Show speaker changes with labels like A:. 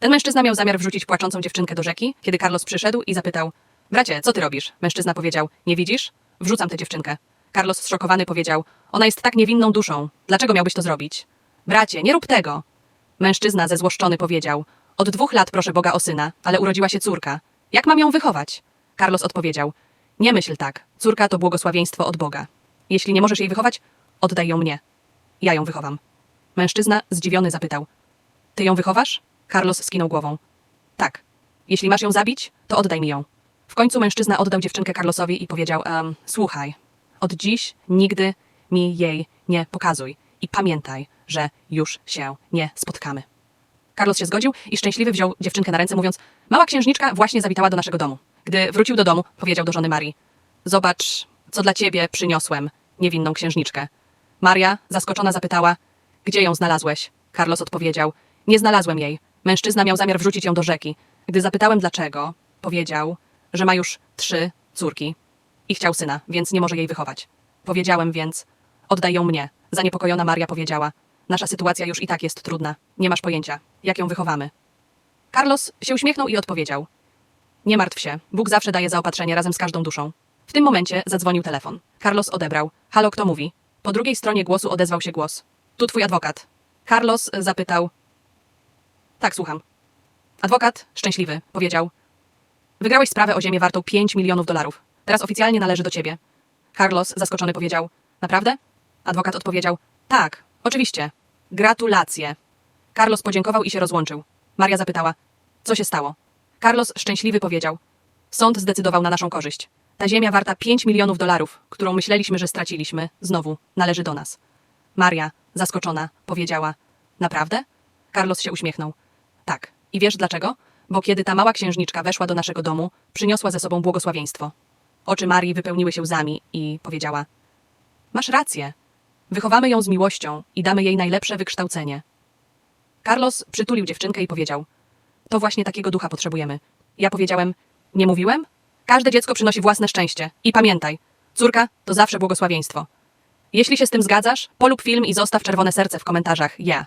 A: Ten mężczyzna miał zamiar wrzucić płaczącą dziewczynkę do rzeki, kiedy Carlos przyszedł i zapytał: Bracie, co ty robisz? Mężczyzna powiedział: Nie widzisz? Wrzucam tę dziewczynkę. Carlos zszokowany powiedział: Ona jest tak niewinną duszą. Dlaczego miałbyś to zrobić? Bracie, nie rób tego. Mężczyzna zezłoszczony powiedział: Od dwóch lat proszę Boga o syna, ale urodziła się córka. Jak mam ją wychować? Carlos odpowiedział: Nie myśl tak. Córka to błogosławieństwo od Boga. Jeśli nie możesz jej wychować, oddaj ją mnie. Ja ją wychowam. Mężczyzna zdziwiony zapytał: Ty ją wychowasz? Carlos skinął głową. Tak. Jeśli masz ją zabić, to oddaj mi ją. W końcu mężczyzna oddał dziewczynkę Carlosowi i powiedział: um, Słuchaj, od dziś nigdy mi jej nie pokazuj i pamiętaj, że już się nie spotkamy. Carlos się zgodził i szczęśliwy wziął dziewczynkę na ręce, mówiąc: Mała księżniczka właśnie zawitała do naszego domu. Gdy wrócił do domu, powiedział do żony Marii: Zobacz, co dla ciebie przyniosłem, niewinną księżniczkę. Maria, zaskoczona, zapytała: Gdzie ją znalazłeś? Carlos odpowiedział: Nie znalazłem jej. Mężczyzna miał zamiar wrzucić ją do rzeki. Gdy zapytałem dlaczego, powiedział, że ma już trzy córki i chciał syna, więc nie może jej wychować. Powiedziałem więc: Oddaj ją mnie. Zaniepokojona Maria powiedziała: Nasza sytuacja już i tak jest trudna. Nie masz pojęcia, jak ją wychowamy. Carlos się uśmiechnął i odpowiedział: Nie martw się, Bóg zawsze daje zaopatrzenie razem z każdą duszą. W tym momencie zadzwonił telefon. Carlos odebrał. Halo, kto mówi? Po drugiej stronie głosu odezwał się głos. Tu twój adwokat. Carlos zapytał: Tak, słucham. Adwokat, szczęśliwy, powiedział: Wygrałeś sprawę o ziemię wartą 5 milionów dolarów. Teraz oficjalnie należy do ciebie. Carlos, zaskoczony, powiedział: Naprawdę? Adwokat odpowiedział: Tak, oczywiście. Gratulacje. Carlos podziękował i się rozłączył. Maria zapytała: Co się stało? Carlos, szczęśliwy, powiedział: Sąd zdecydował na naszą korzyść. Ta ziemia warta 5 milionów dolarów, którą myśleliśmy, że straciliśmy, znowu należy do nas. Maria, zaskoczona, powiedziała: Naprawdę? Carlos się uśmiechnął. Tak. I wiesz dlaczego? Bo kiedy ta mała księżniczka weszła do naszego domu, przyniosła ze sobą błogosławieństwo. Oczy Marii wypełniły się łzami i powiedziała: Masz rację. Wychowamy ją z miłością i damy jej najlepsze wykształcenie. Carlos przytulił dziewczynkę i powiedział: To właśnie takiego ducha potrzebujemy. Ja powiedziałem: Nie mówiłem? Każde dziecko przynosi własne szczęście. I pamiętaj, córka to zawsze błogosławieństwo. Jeśli się z tym zgadzasz, polub film i zostaw czerwone serce w komentarzach ja.